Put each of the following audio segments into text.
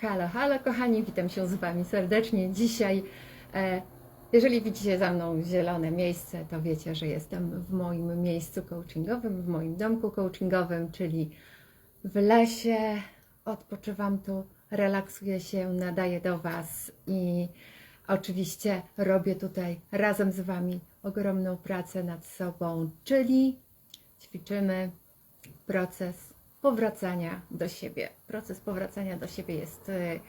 Halo, halo kochani, witam się z Wami serdecznie. Dzisiaj, e, jeżeli widzicie za mną zielone miejsce, to wiecie, że jestem w moim miejscu coachingowym, w moim domku coachingowym, czyli w lesie. Odpoczywam tu, relaksuję się, nadaję do Was i oczywiście robię tutaj razem z Wami ogromną pracę nad sobą, czyli ćwiczymy proces powracania do siebie. Proces powracania do siebie jest e,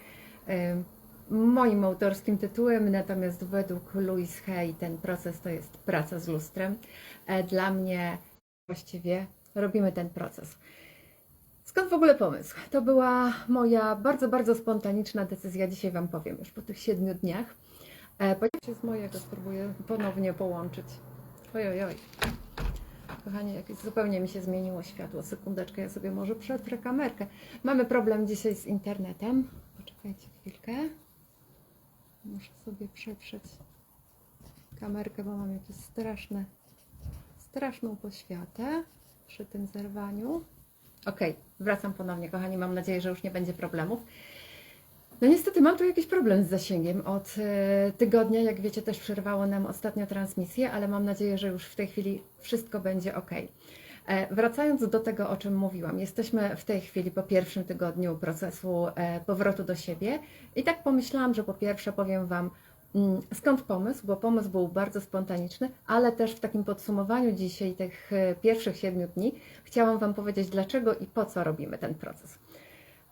e, moim autorskim tytułem, natomiast według Louise Hay ten proces to jest praca z lustrem. E, Dla mnie właściwie robimy ten proces. Skąd w ogóle pomysł? To była moja bardzo, bardzo spontaniczna decyzja. Dzisiaj Wam powiem już po tych siedmiu dniach. E, Ponieważ z mojego spróbuję ponownie połączyć. Oj, oj, oj. Kochani, jakieś zupełnie mi się zmieniło światło. Sekundeczkę, ja sobie może przetrę kamerkę. Mamy problem dzisiaj z internetem. Poczekajcie chwilkę. Muszę sobie przetrzeć kamerkę, bo mam jakieś straszne, straszną poświatę przy tym zerwaniu. Ok, wracam ponownie, kochani. Mam nadzieję, że już nie będzie problemów. No niestety mam tu jakiś problem z zasięgiem. Od e, tygodnia, jak wiecie, też przerwało nam ostatnio transmisję, ale mam nadzieję, że już w tej chwili wszystko będzie ok. E, Wracając do tego, o czym mówiłam, jesteśmy w tej chwili po pierwszym tygodniu procesu e, powrotu do siebie i tak pomyślałam, że po pierwsze powiem Wam, mm, skąd pomysł, bo pomysł był bardzo spontaniczny, ale też w takim podsumowaniu dzisiaj tych pierwszych siedmiu dni chciałam Wam powiedzieć, dlaczego i po co robimy ten proces.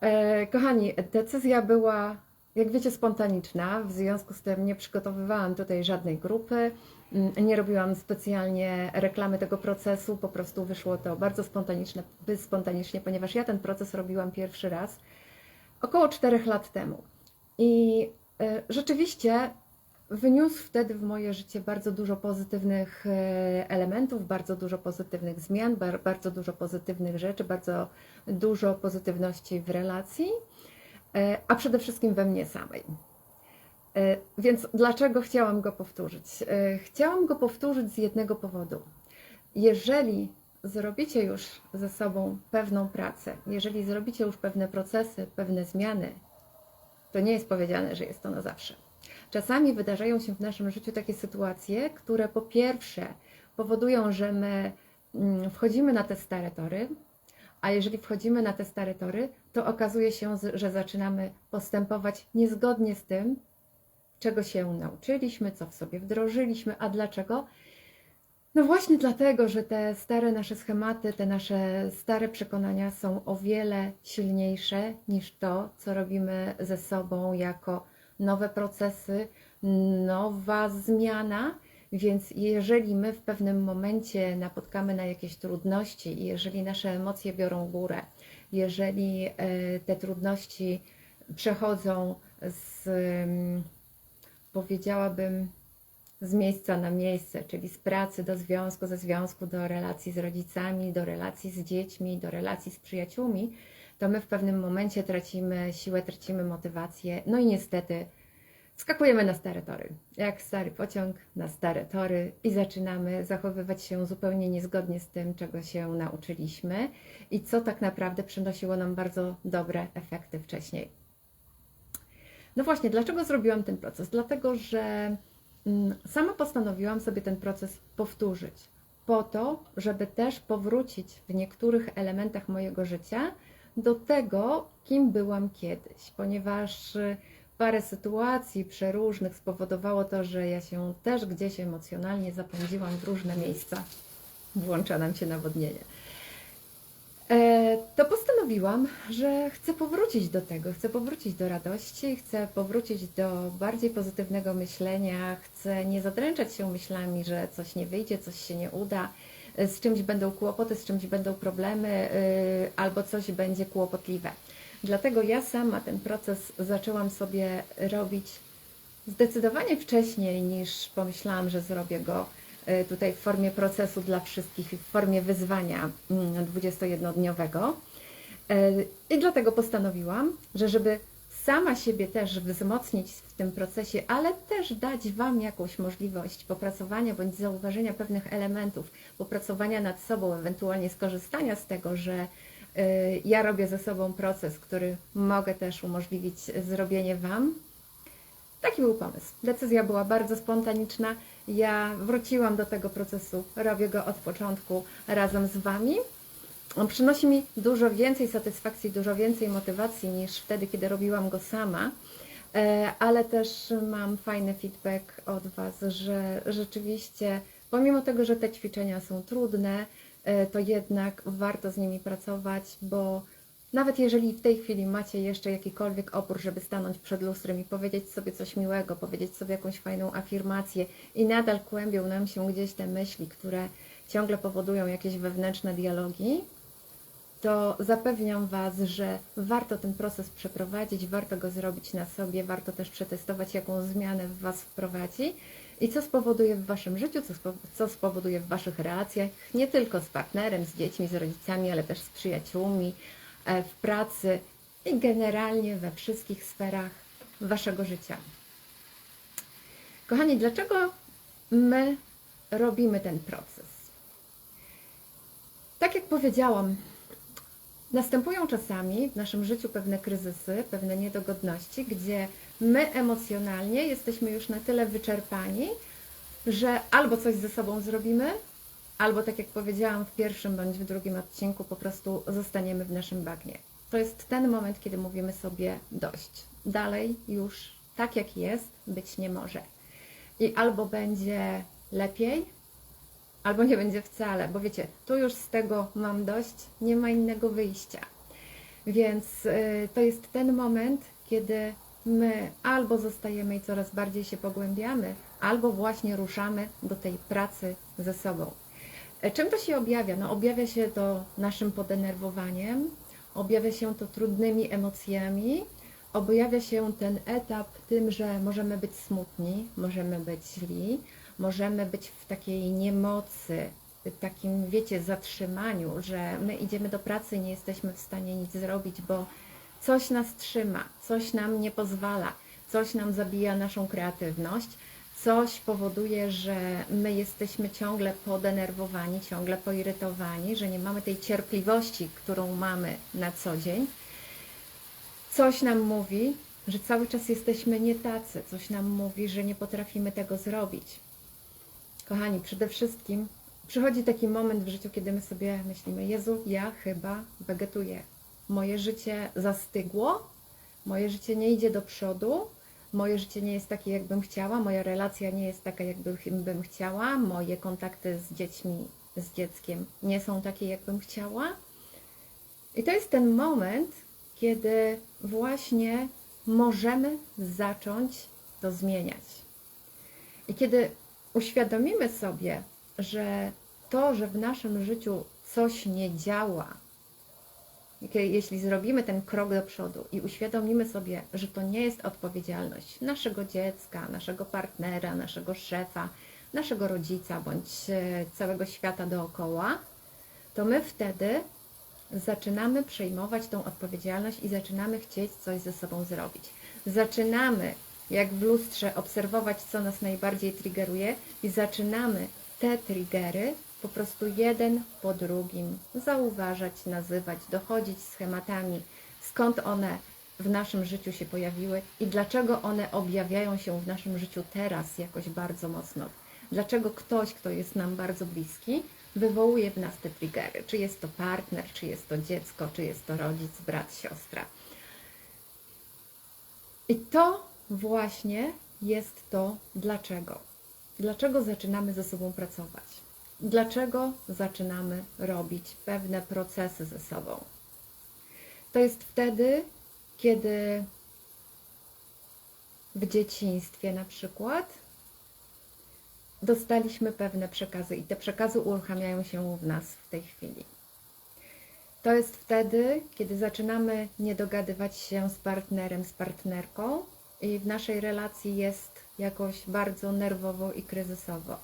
E, Kochani, decyzja była, jak wiecie, spontaniczna. W związku z tym nie przygotowywałam tutaj żadnej grupy, mm, nie robiłam specjalnie reklamy tego procesu, po prostu wyszło to bardzo spontaniczne, spontanicznie, ponieważ ja ten proces robiłam pierwszy raz około 4 lat temu. I e, rzeczywiście wyniósł wtedy w moje życie bardzo dużo pozytywnych e, elementów, bardzo dużo pozytywnych zmian, bar- bardzo dużo pozytywnych rzeczy, bardzo dużo pozytywności w relacji, e, a przede wszystkim we mnie samej. E, Więc dlaczego chciałam go powtórzyć? Chciałam go powtórzyć z jednego powodu. Jeżeli zrobicie już ze sobą pewną pracę, jeżeli zrobicie już pewne procesy, pewne zmiany, to nie jest powiedziane, że jest to na zawsze. Czasami wydarzają się w naszym życiu takie sytuacje, które po pierwsze powodują, że my mm, wchodzimy na te stare tory, a jeżeli wchodzimy na te stare tory, to okazuje się, że zaczynamy postępować niezgodnie z tym, czego się nauczyliśmy, co w sobie wdrożyliśmy. A dlaczego? No właśnie dlatego, że te stare nasze schematy, te nasze stare przekonania są o wiele silniejsze niż to, co robimy ze sobą jako nowe procesy, nowa zmiana. Więc jeżeli my w pewnym momencie napotkamy na jakieś trudności, jeżeli nasze emocje biorą górę, jeżeli e, te trudności przechodzą z, mm, powiedziałabym, z miejsca na miejsce, czyli z pracy do związku, ze związku do relacji z rodzicami, do relacji z dziećmi, do relacji z przyjaciółmi, to my w pewnym momencie tracimy siłę, tracimy motywację, no i niestety skakujemy na stare tory, jak stary pociąg na stare tory i zaczynamy zachowywać się zupełnie niezgodnie z tym, czego się nauczyliśmy i co tak naprawdę przynosiło nam bardzo dobre efekty wcześniej. No właśnie, dlaczego zrobiłam ten proces? Dlatego, że mm, sama postanowiłam sobie ten proces powtórzyć, po to, żeby też powrócić w niektórych elementach mojego życia do tego, kim byłam kiedyś, ponieważ y, parę sytuacji przeróżnych spowodowało to, że ja się też gdzieś emocjonalnie zapędziłam w różne miejsca. Włącza nam się nawodnienie. E, to postanowiłam, że chcę powrócić do tego, chcę powrócić do radości, chcę powrócić do bardziej pozytywnego myślenia, chcę nie zadręczać się myślami, że coś nie wyjdzie, coś się nie uda, z czymś będą kłopoty, z czymś będą problemy, y, albo coś będzie kłopotliwe. Dlatego ja sama ten proces zaczęłam sobie robić zdecydowanie wcześniej niż pomyślałam, że zrobię go y, tutaj w formie procesu dla wszystkich, w formie wyzwania mm, 21-dniowego. Y, I dlatego postanowiłam, że żeby sama siebie też wzmocnić w tym procesie, ale też dać Wam jakąś możliwość popracowania bądź zauważenia pewnych elementów, popracowania nad sobą, ewentualnie skorzystania z tego, że y, ja robię ze sobą proces, który mogę też umożliwić zrobienie Wam. Taki był pomysł. Decyzja była bardzo spontaniczna. Ja wróciłam do tego procesu, robię go od początku razem z Wami. On przynosi mi dużo więcej satysfakcji, dużo więcej motywacji niż wtedy, kiedy robiłam go sama. E, Ale też mam fajny feedback od Was, że rzeczywiście, pomimo tego, że te ćwiczenia są trudne, e, to jednak warto z nimi pracować, bo nawet jeżeli w tej chwili macie jeszcze jakikolwiek opór, żeby stanąć przed lustrem i powiedzieć sobie coś miłego, powiedzieć sobie jakąś fajną afirmację i nadal kłębią nam się gdzieś te myśli, które ciągle powodują jakieś wewnętrzne dialogi, to zapewniam Was, że warto ten proces przeprowadzić, warto go zrobić na sobie, warto też przetestować, jaką zmianę w Was wprowadzi i co spowoduje w Waszym życiu, co, spo, co spowoduje w Waszych relacjach, nie tylko z partnerem, z dziećmi, z rodzicami, ale też z przyjaciółmi, e, w pracy i generalnie we wszystkich sferach Waszego życia. Kochani, dlaczego my robimy ten proces? Tak jak powiedziałam, Następują czasami w naszym życiu pewne kryzysy, pewne niedogodności, gdzie my emocjonalnie jesteśmy już na tyle wyczerpani, że albo coś ze sobą zrobimy, albo tak jak powiedziałam w pierwszym bądź w drugim odcinku, po prostu zostaniemy w naszym bagnie. To jest ten moment, kiedy mówimy sobie dość. Dalej już tak jak jest być nie może. I albo będzie lepiej, albo nie będzie wcale, bo wiecie, tu już z tego mam dość, nie ma innego wyjścia. Więc y, to jest ten moment, kiedy my albo zostajemy i coraz bardziej się pogłębiamy, albo właśnie ruszamy do tej pracy ze sobą. E, Czym to się objawia? No, objawia się to naszym podenerwowaniem, objawia się to trudnymi emocjami, objawia się ten etap tym, że możemy być smutni, możemy być źli, możemy być w takiej niemocy, takim, wiecie, zatrzymaniu, że my idziemy do pracy nie jesteśmy w stanie nic zrobić, bo coś nas trzyma, coś nam nie pozwala, coś nam zabija naszą kreatywność, coś powoduje, że my jesteśmy ciągle podenerwowani, ciągle poirytowani, że nie mamy tej cierpliwości, którą mamy na co dzień. Coś nam mówi, że cały czas jesteśmy nie tacy, coś nam mówi, że nie potrafimy tego zrobić. Kochani, przede wszystkim przychodzi taki moment w życiu, kiedy my sobie myślimy: Jezu, ja chyba wegetuję. Moje życie zastygło, moje życie nie idzie do przodu, moje życie nie jest takie, jakbym chciała, moja relacja nie jest taka, jakbym chciała, moje kontakty z dziećmi, z dzieckiem nie są takie, jakbym chciała. I to jest ten moment, kiedy właśnie możemy zacząć to zmieniać. I kiedy uświadomimy sobie, że to, że w naszym życiu coś nie działa, jeśli zrobimy ten krok do przodu i uświadomimy sobie, że to nie jest odpowiedzialność naszego dziecka, naszego partnera, naszego szefa, naszego rodzica bądź e, całego świata dookoła, to my wtedy zaczynamy przejmować tą odpowiedzialność i zaczynamy chcieć coś ze sobą zrobić. Zaczynamy jak w lustrze obserwować, co nas najbardziej triggeruje i zaczynamy te triggery po prostu jeden po drugim zauważać, nazywać, dochodzić schematami, skąd one w naszym życiu się pojawiły i dlaczego one objawiają się w naszym życiu teraz jakoś bardzo mocno. Dlaczego ktoś, kto jest nam bardzo bliski, wywołuje w nas te triggery. Czy jest to partner, czy jest to dziecko, czy jest to rodzic, brat, siostra. I to właśnie jest to dlaczego. Dlaczego zaczynamy ze sobą pracować? Dlaczego zaczynamy robić pewne procesy ze sobą? To jest wtedy, kiedy w dzieciństwie na przykład dostaliśmy pewne przekazy i te przekazy uruchamiają się w nas w tej chwili. To jest wtedy, kiedy zaczynamy nie dogadywać się z partnerem, z partnerką, i w naszej relacji jest jakoś bardzo nerwowo i kryzysowo.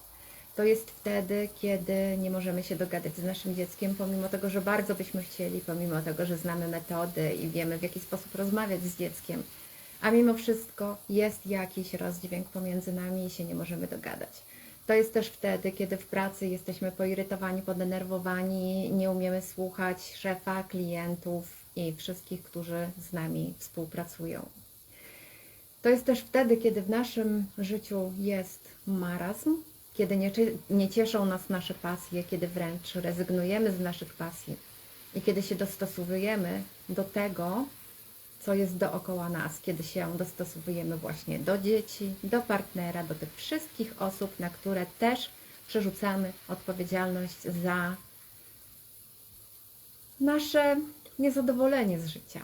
To jest wtedy, kiedy nie możemy się dogadać z naszym dzieckiem, pomimo tego, że bardzo byśmy chcieli, pomimo tego, że znamy metody i wiemy, w jaki sposób rozmawiać z dzieckiem, a mimo wszystko jest jakiś rozdźwięk pomiędzy nami i się nie możemy dogadać. To jest też wtedy, kiedy w pracy jesteśmy poirytowani, podenerwowani, nie umiemy słuchać szefa, klientów i wszystkich, którzy z nami współpracują. To jest też wtedy, kiedy w naszym życiu jest marazm, kiedy nie, nie cieszą nas nasze pasje, kiedy wręcz rezygnujemy z naszych pasji i kiedy się dostosowujemy do tego, co jest dookoła nas, kiedy się dostosowujemy właśnie do dzieci, do partnera, do tych wszystkich osób, na które też przerzucamy odpowiedzialność za nasze niezadowolenie z życia.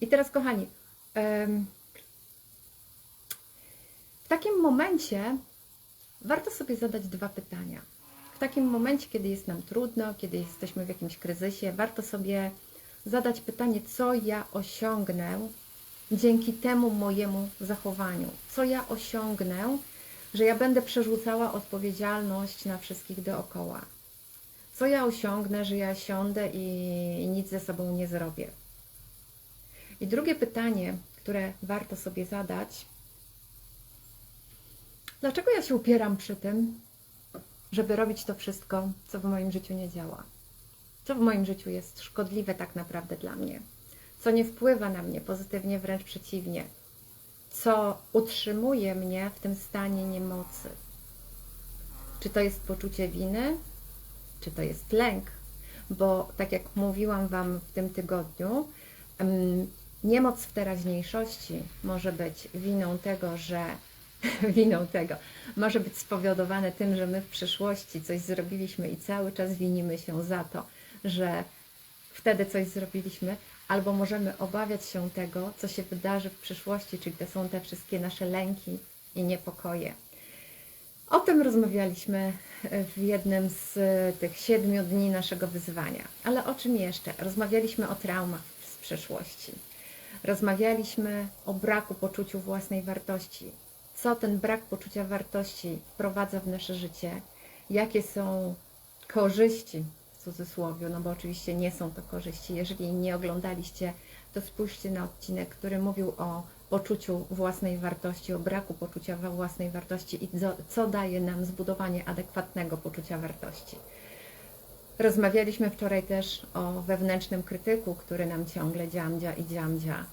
I teraz, kochani, w takim momencie warto sobie zadać dwa pytania. W takim momencie, kiedy jest nam trudno, kiedy jesteśmy w jakimś kryzysie, warto sobie zadać pytanie, co ja osiągnę dzięki temu mojemu zachowaniu. Co ja osiągnę, że ja będę przerzucała odpowiedzialność na wszystkich dookoła. Co ja osiągnę, że ja siądę i, nic ze sobą nie zrobię. I drugie pytanie, które warto sobie zadać, dlaczego ja się upieram przy tym, żeby robić to wszystko, co w moim życiu nie działa? Co w moim życiu jest szkodliwe tak naprawdę dla mnie? Co nie wpływa na mnie pozytywnie, wręcz przeciwnie? Co utrzymuje mnie w tym stanie niemocy? Czy to jest poczucie winy? Czy to jest lęk? Bo tak jak mówiłam Wam w tym tygodniu, niemoc w teraźniejszości może być winą tego, że winą tego może być spowodowane tym, że my w przyszłości coś zrobiliśmy i cały czas winimy się za to, że wtedy coś zrobiliśmy, albo możemy obawiać się tego, co się wydarzy w przyszłości, czyli to są te wszystkie nasze lęki i niepokoje. O tym rozmawialiśmy w jednym z tych siedmiu dni naszego wyzwania. Ale o czym jeszcze? Rozmawialiśmy o traumach z przeszłości. Rozmawialiśmy o braku poczuciu własnej wartości. Co ten brak poczucia wartości wprowadza w nasze życie? Jakie są korzyści w cudzysłowie? No bo oczywiście nie są to korzyści. Jeżeli nie oglądaliście, to spójrzcie na odcinek, który mówił o poczuciu własnej wartości, o braku poczucia własnej wartości i co, co daje nam zbudowanie adekwatnego poczucia wartości. Rozmawialiśmy wczoraj też o wewnętrznym krytyku, który nam ciągle dziamdzia i dziamdzia,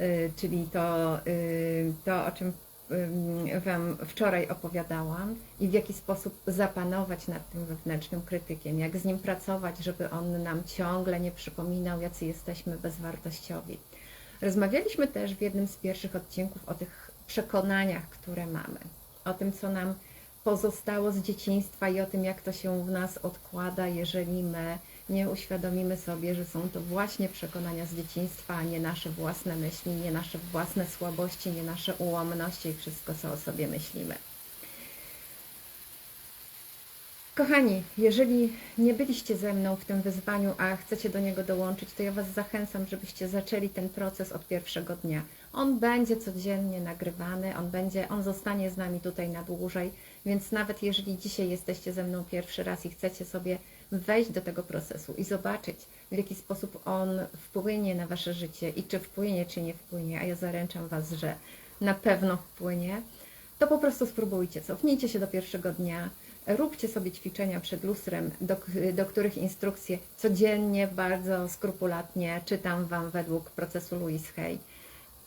y, czyli to, y, to, o czym ym, Wam wczoraj opowiadałam i w jaki sposób zapanować nad tym wewnętrznym krytykiem, jak z nim pracować, żeby on nam ciągle nie przypominał, jacy jesteśmy bezwartościowi. Rozmawialiśmy też w jednym z pierwszych odcinków o tych przekonaniach, które mamy, o tym, co nam pozostało z dzieciństwa i o tym, jak to się w nas odkłada, jeżeli my nie uświadomimy sobie, że są to właśnie przekonania z dzieciństwa, a nie nasze własne myśli, nie nasze własne słabości, nie nasze ułomności i wszystko, co o sobie myślimy. Kochani, jeżeli nie byliście ze mną w tym wyzwaniu, a chcecie do niego dołączyć, to ja Was zachęcam, żebyście zaczęli ten proces od pierwszego dnia. On będzie codziennie nagrywany, on będzie, on zostanie z nami tutaj na dłużej, więc nawet jeżeli dzisiaj jesteście ze mną pierwszy raz i chcecie sobie wejść do tego procesu i zobaczyć, w jaki sposób on wpłynie na Wasze życie i czy wpłynie, czy nie wpłynie, a ja zaręczam Was, że na pewno wpłynie, to po prostu spróbujcie. Cofnijcie się do pierwszego dnia, róbcie sobie ćwiczenia przed lustrem, do, do których instrukcje codziennie, bardzo skrupulatnie czytam Wam według procesu Louise Hay.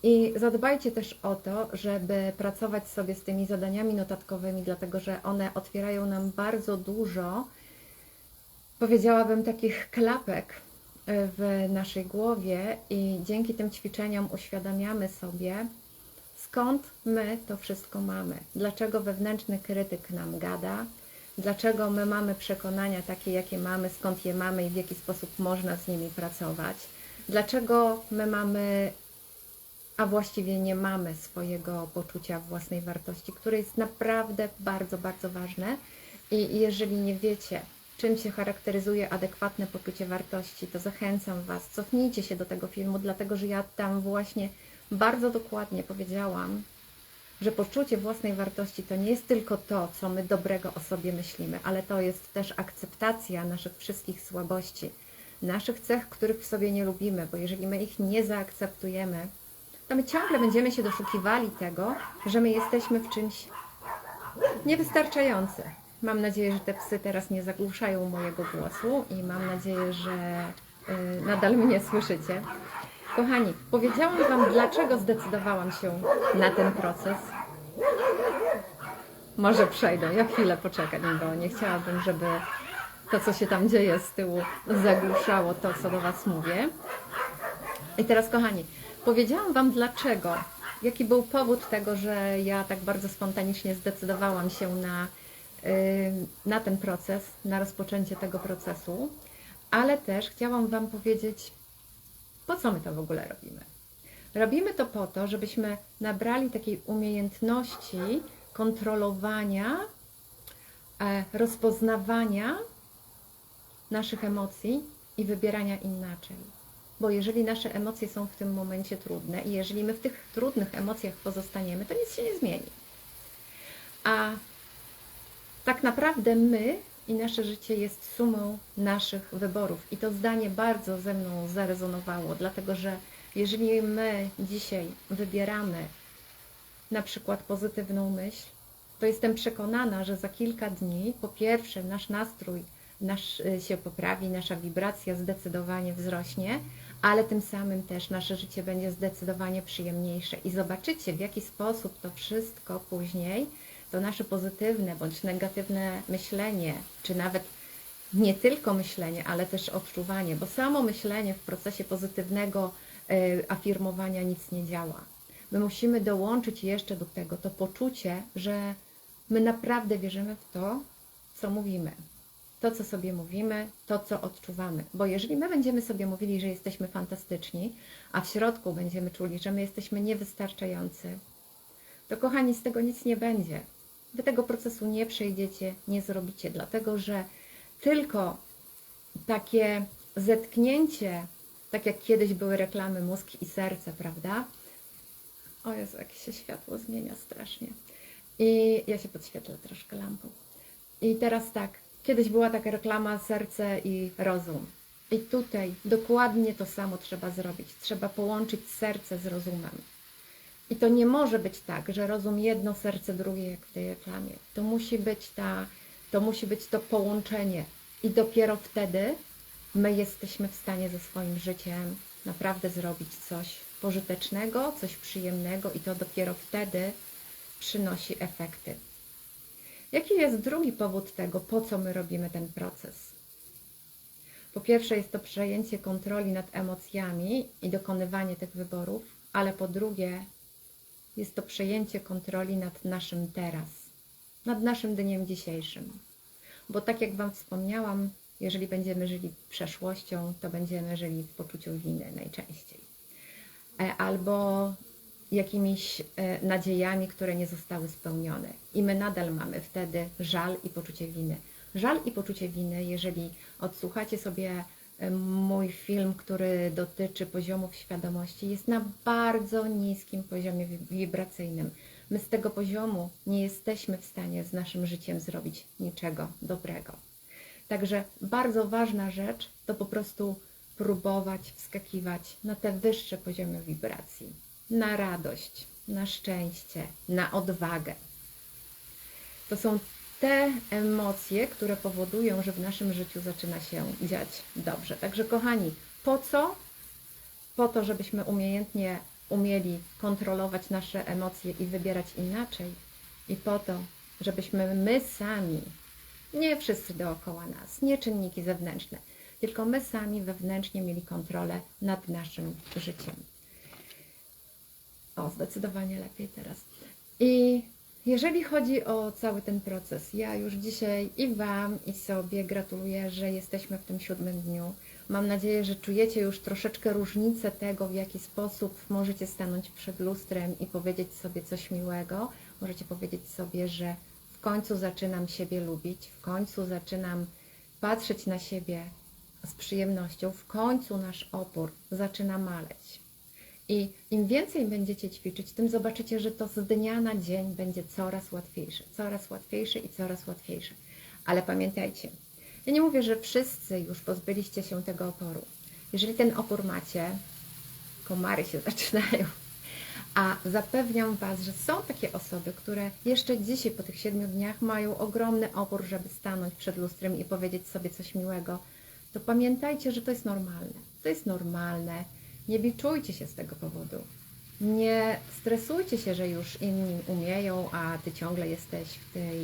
I zadbajcie też o to, żeby pracować sobie z tymi zadaniami notatkowymi, dlatego że one otwierają nam bardzo dużo, powiedziałabym, takich klapek e, w naszej głowie i dzięki tym ćwiczeniom uświadamiamy sobie, skąd my to wszystko mamy, dlaczego wewnętrzny krytyk nam gada, dlaczego my mamy przekonania takie, jakie mamy, skąd je mamy i w jaki sposób można z nimi pracować, dlaczego my mamy, a właściwie nie mamy swojego poczucia własnej wartości, które jest naprawdę bardzo, bardzo ważne. I jeżeli nie wiecie, czym się charakteryzuje adekwatne poczucie wartości, to zachęcam Was, cofnijcie się do tego filmu, dlatego że ja tam właśnie bardzo dokładnie powiedziałam, że poczucie własnej wartości to nie jest tylko to, co my dobrego o sobie myślimy, ale to jest też akceptacja naszych wszystkich słabości, naszych cech, których w sobie nie lubimy, bo jeżeli my ich nie zaakceptujemy, to my ciągle będziemy się doszukiwali tego, że my jesteśmy w czymś niewystarczający. Mam nadzieję, że te psy teraz nie zagłuszają mojego głosu i mam nadzieję, że y, nadal mnie słyszycie. Kochani, powiedziałam Wam, dlaczego zdecydowałam się na ten proces. Może przejdą, ja chwilę poczekać, bo nie chciałabym, żeby to, co się tam dzieje z tyłu, zagłuszało to, co do Was mówię. I teraz, kochani, powiedziałam Wam dlaczego, jaki był powód tego, że ja tak bardzo spontanicznie zdecydowałam się na, yy, na ten proces, na rozpoczęcie tego procesu, ale też chciałam Wam powiedzieć, po co my to w ogóle robimy. Robimy to po to, żebyśmy nabrali takiej umiejętności kontrolowania, e, rozpoznawania naszych emocji i wybierania inaczej. Bo jeżeli nasze emocje są w tym momencie trudne i jeżeli my w tych trudnych emocjach pozostaniemy, to nic się nie zmieni. A tak naprawdę my i nasze życie jest sumą naszych wyborów. I to zdanie bardzo ze mną zarezonowało, dlatego że jeżeli my dzisiaj wybieramy na przykład pozytywną myśl, to jestem przekonana, że za kilka dni po pierwsze nasz nastrój nasz, y, się poprawi, nasza wibracja zdecydowanie wzrośnie, ale tym samym też nasze życie będzie zdecydowanie przyjemniejsze. I zobaczycie, w jaki sposób to wszystko później, to nasze pozytywne bądź negatywne myślenie, czy nawet nie tylko myślenie, ale też odczuwanie, bo samo myślenie w procesie pozytywnego y, afirmowania nic nie działa. My musimy dołączyć jeszcze do tego to poczucie, że my naprawdę wierzymy w to, co mówimy to, co sobie mówimy, to, co odczuwamy. Bo jeżeli my będziemy sobie mówili, że jesteśmy fantastyczni, a w środku będziemy czuli, że my jesteśmy niewystarczający, to kochani, z tego nic nie będzie. Wy tego procesu nie przejdziecie, nie zrobicie, dlatego że tylko takie zetknięcie, tak jak kiedyś były reklamy mózg i serce, prawda? O Jezu, jak się światło zmienia strasznie. I ja się podświetlę troszkę lampą. I teraz tak, Kiedyś była taka reklama serce i rozum. I tutaj dokładnie to samo trzeba zrobić. Trzeba połączyć serce z rozumem. I to nie może być tak, że rozum jedno, serce drugie, jak w tej reklamie. To musi być ta, to musi być to połączenie. I dopiero wtedy my jesteśmy w stanie ze swoim życiem naprawdę zrobić coś pożytecznego, coś przyjemnego i to dopiero wtedy przynosi efekty. Jaki jest drugi powód tego, po co my robimy ten proces? Po pierwsze, jest to przejęcie kontroli nad emocjami i dokonywanie tych wyborów, ale po drugie, jest to przejęcie kontroli nad naszym teraz, nad naszym dniem dzisiejszym. Bo tak jak Wam wspomniałam, jeżeli będziemy żyli przeszłością, to będziemy żyli w poczuciu winy najczęściej. E, albo jakimiś e, nadziejami, które nie zostały spełnione. I my nadal mamy wtedy żal i poczucie winy. Żal i poczucie winy, jeżeli odsłuchacie sobie e, mój film, który dotyczy poziomów świadomości, jest na bardzo niskim poziomie wibracyjnym. My z tego poziomu nie jesteśmy w stanie z naszym życiem zrobić niczego dobrego. Także bardzo ważna rzecz to po prostu próbować wskakiwać na te wyższe poziomy wibracji na radość, na szczęście, na odwagę. To są te emocje, które powodują, że w naszym życiu zaczyna się dziać dobrze. Także, kochani, po co? Po to, żebyśmy umiejętnie umieli kontrolować nasze emocje i wybierać inaczej, i po to, żebyśmy my sami, nie wszyscy dookoła nas, nie czynniki zewnętrzne, tylko my sami wewnętrznie mieli kontrolę nad naszym życiem. O, zdecydowanie lepiej teraz. I jeżeli chodzi o cały ten proces, ja już dzisiaj i Wam, i sobie gratuluję, że jesteśmy w tym siódmym dniu. Mam nadzieję, że czujecie już troszeczkę różnicę tego, w jaki sposób możecie stanąć przed lustrem i powiedzieć sobie coś miłego. Możecie powiedzieć sobie, że w końcu zaczynam siebie lubić, w końcu zaczynam patrzeć na siebie z przyjemnością, w końcu nasz opór zaczyna maleć. I im więcej będziecie ćwiczyć, tym zobaczycie, że to z dnia na dzień będzie coraz łatwiejsze, coraz łatwiejsze i coraz łatwiejsze. Ale pamiętajcie, ja nie mówię, że wszyscy już pozbyliście się tego oporu. Jeżeli ten opór macie, komary się zaczynają, A zapewniam Was, że są takie osoby, które jeszcze dzisiaj po tych siedmiu dniach mają ogromny opór, żeby stanąć przed lustrem i powiedzieć sobie coś miłego. To pamiętajcie, że to jest normalne. To jest normalne. Nie biczujcie się z tego powodu. Nie stresujcie się, że już inni umieją, a ty ciągle jesteś w, tej,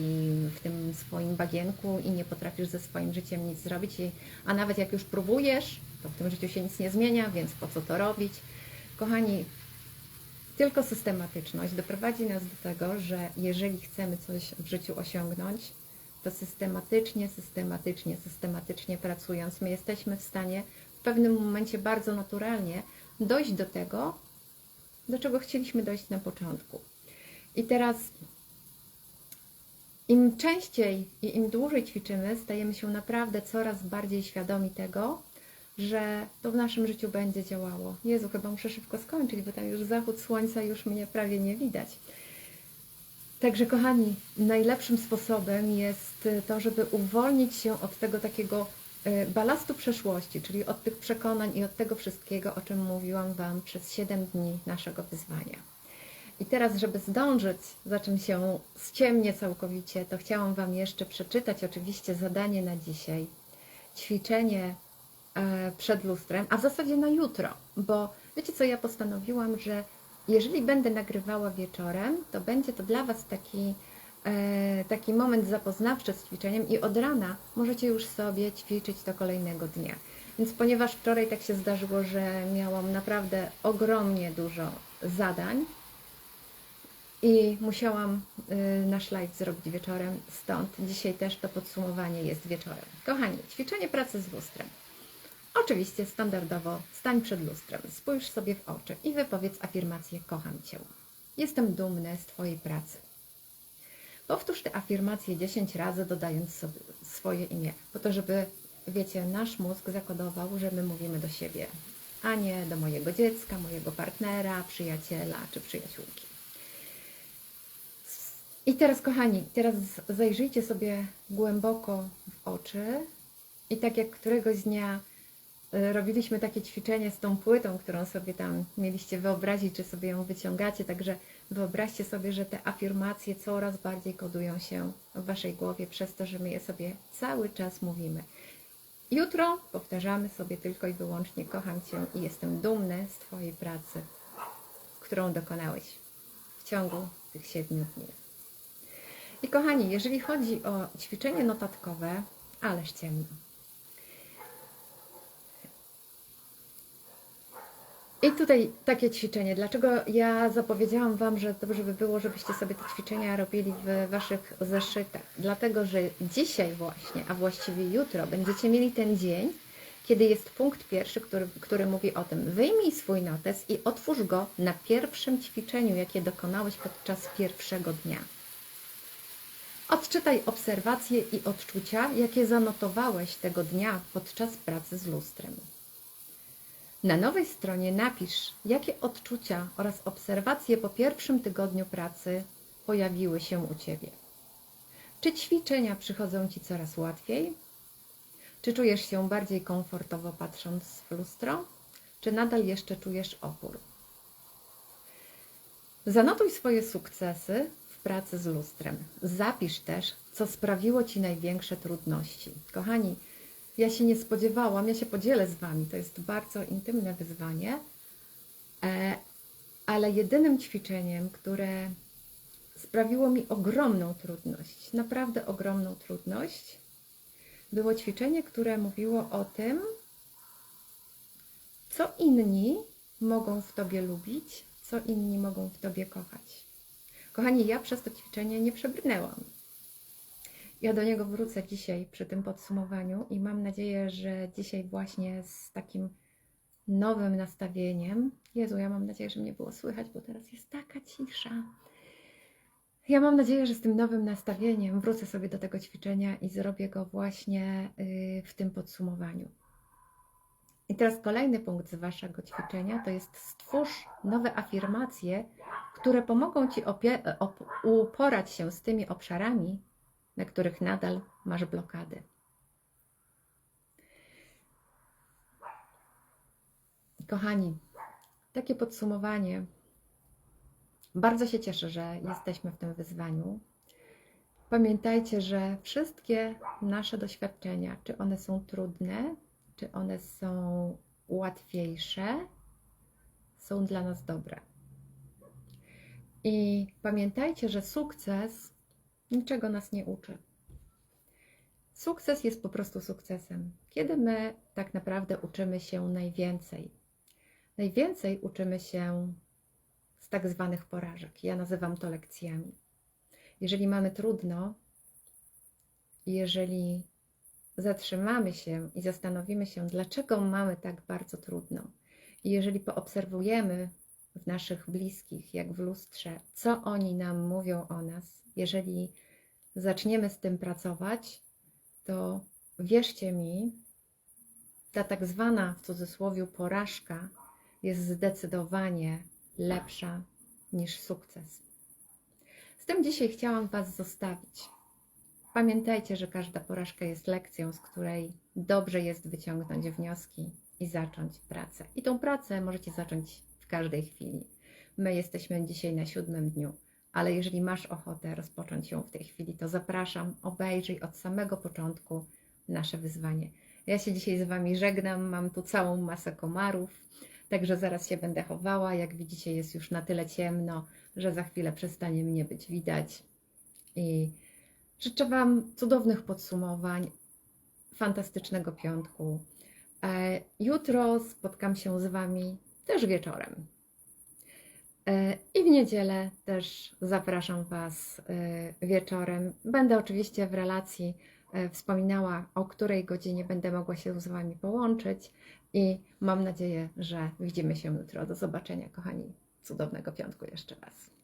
w tym swoim bagienku i nie potrafisz ze swoim życiem nic zrobić. A nawet jak już próbujesz, to w tym życiu się nic nie zmienia, więc po co to robić? Kochani, tylko systematyczność doprowadzi nas do tego, że jeżeli chcemy coś w życiu osiągnąć, to systematycznie, systematycznie, systematycznie pracując, my jesteśmy w stanie w pewnym momencie bardzo naturalnie dojść do tego, do czego chcieliśmy dojść na początku. I teraz im częściej i im dłużej ćwiczymy, stajemy się naprawdę coraz bardziej świadomi tego, że to w naszym życiu będzie działało. Jezu, chyba muszę szybko skończyć, bo tam już zachód słońca już mnie prawie nie widać. Także kochani, najlepszym sposobem jest to, żeby uwolnić się od tego takiego balastu przeszłości, czyli od tych przekonań i od tego wszystkiego, o czym mówiłam Wam przez 7 dni naszego wyzwania. I teraz, żeby zdążyć, za czym się ściemnie całkowicie, to chciałam Wam jeszcze przeczytać oczywiście zadanie na dzisiaj. Ćwiczenie e, przed lustrem, a w zasadzie na jutro, bo wiecie co, ja postanowiłam, że jeżeli będę nagrywała wieczorem, to będzie to dla Was taki, taki moment zapoznawczy z ćwiczeniem i od rana możecie już sobie ćwiczyć to kolejnego dnia. Więc ponieważ wczoraj tak się zdarzyło, że miałam naprawdę ogromnie dużo zadań i musiałam y, nasz live zrobić wieczorem, stąd dzisiaj też to podsumowanie jest wieczorem. Kochani, ćwiczenie pracy z lustrem. Oczywiście standardowo stań przed lustrem, spójrz sobie w oczy i wypowiedz afirmację kocham Cię. Jestem dumny z Twojej pracy. Powtórz te afirmacje 10 razy, dodając sobie swoje imię, po to, żeby, wiecie, nasz mózg zakodował, że my mówimy do siebie, a nie do mojego dziecka, mojego partnera, przyjaciela czy przyjaciółki. I teraz, kochani, teraz zajrzyjcie sobie głęboko w oczy i tak jak któregoś dnia y, robiliśmy takie ćwiczenie z tą płytą, którą sobie tam mieliście wyobrazić, czy sobie ją wyciągacie, także wyobraźcie sobie, że te afirmacje coraz bardziej kodują się w Waszej głowie przez to, że my je sobie cały czas mówimy. Jutro powtarzamy sobie tylko i wyłącznie kocham Cię i jestem dumny z Twojej pracy, którą dokonałeś w ciągu tych siedmiu dni. I kochani, jeżeli chodzi o ćwiczenie notatkowe, ależ ciemno. I tutaj takie ćwiczenie. Dlaczego ja zapowiedziałam Wam, że dobrze by było, żebyście sobie te ćwiczenia robili w Waszych zeszytach? Dlatego, że dzisiaj właśnie, a właściwie jutro, będziecie mieli ten dzień, kiedy jest punkt pierwszy, który, który mówi o tym. Wyjmij swój notes i otwórz go na pierwszym ćwiczeniu, jakie dokonałeś podczas pierwszego dnia. Odczytaj obserwacje i odczucia, jakie zanotowałeś tego dnia podczas pracy z lustrem. Na nowej stronie napisz, jakie odczucia oraz obserwacje po pierwszym tygodniu pracy pojawiły się u Ciebie. Czy ćwiczenia przychodzą Ci coraz łatwiej? Czy czujesz się bardziej komfortowo patrząc w lustro? Czy nadal jeszcze czujesz opór? Zanotuj swoje sukcesy w pracy z lustrem. Zapisz też, co sprawiło Ci największe trudności. Kochani, ja się nie spodziewałam, ja się podzielę z Wami, to jest bardzo intymne wyzwanie, e, ale jedynym ćwiczeniem, które sprawiło mi ogromną trudność, naprawdę ogromną trudność, było ćwiczenie, które mówiło o tym, co inni mogą w Tobie lubić, co inni mogą w Tobie kochać. Kochani, ja przez to ćwiczenie nie przebrnęłam. Ja do niego wrócę dzisiaj przy tym podsumowaniu i mam nadzieję, że dzisiaj właśnie z takim nowym nastawieniem. Jezu, ja mam nadzieję, że mnie było słychać, bo teraz jest taka cisza. Ja mam nadzieję, że z tym nowym nastawieniem wrócę sobie do tego ćwiczenia i zrobię go właśnie y, w tym podsumowaniu. I teraz kolejny punkt z Waszego ćwiczenia to jest stwórz nowe afirmacje, które pomogą Ci uporać się z tymi obszarami, na których nadal masz blokady. Kochani, takie podsumowanie Bardzo się cieszę, że jesteśmy w tym wyzwaniu. Pamiętajcie, że wszystkie nasze doświadczenia, czy one są trudne, czy one są łatwiejsze, są dla nas dobre. I pamiętajcie, że sukces niczego nas nie uczy. Sukces jest po prostu sukcesem. Kiedy my tak naprawdę uczymy się najwięcej? Najwięcej uczymy się z tak zwanych porażek. Ja nazywam to lekcjami. Jeżeli mamy trudno, jeżeli zatrzymamy się i zastanowimy się, dlaczego mamy tak bardzo trudno, i jeżeli poobserwujemy w naszych bliskich, jak w lustrze, co oni nam mówią o nas, jeżeli zaczniemy z tym pracować, to wierzcie mi, ta tak zwana w cudzysłowie porażka jest zdecydowanie lepsza niż sukces. Z tym dzisiaj chciałam Was zostawić. Pamiętajcie, że każda porażka jest lekcją, z której dobrze jest wyciągnąć wnioski i zacząć pracę. I tą pracę możecie zacząć każdej chwili. My jesteśmy dzisiaj na siódmym dniu, ale jeżeli masz ochotę rozpocząć ją w tej chwili, to zapraszam, obejrzyj od samego początku nasze wyzwanie. Ja się dzisiaj z Wami żegnam, mam tu całą masę komarów, także zaraz się będę chowała. Jak widzicie, jest już na tyle ciemno, że za chwilę przestanie mnie być widać. I życzę Wam cudownych podsumowań, fantastycznego piątku. E, Jutro spotkam się z Wami też wieczorem. E, I w niedzielę też zapraszam Was e, wieczorem. Będę oczywiście w relacji e, wspominała, o której godzinie będę mogła się z Wami połączyć i mam nadzieję, że widzimy się jutro. Do zobaczenia, kochani. Cudownego piątku jeszcze raz.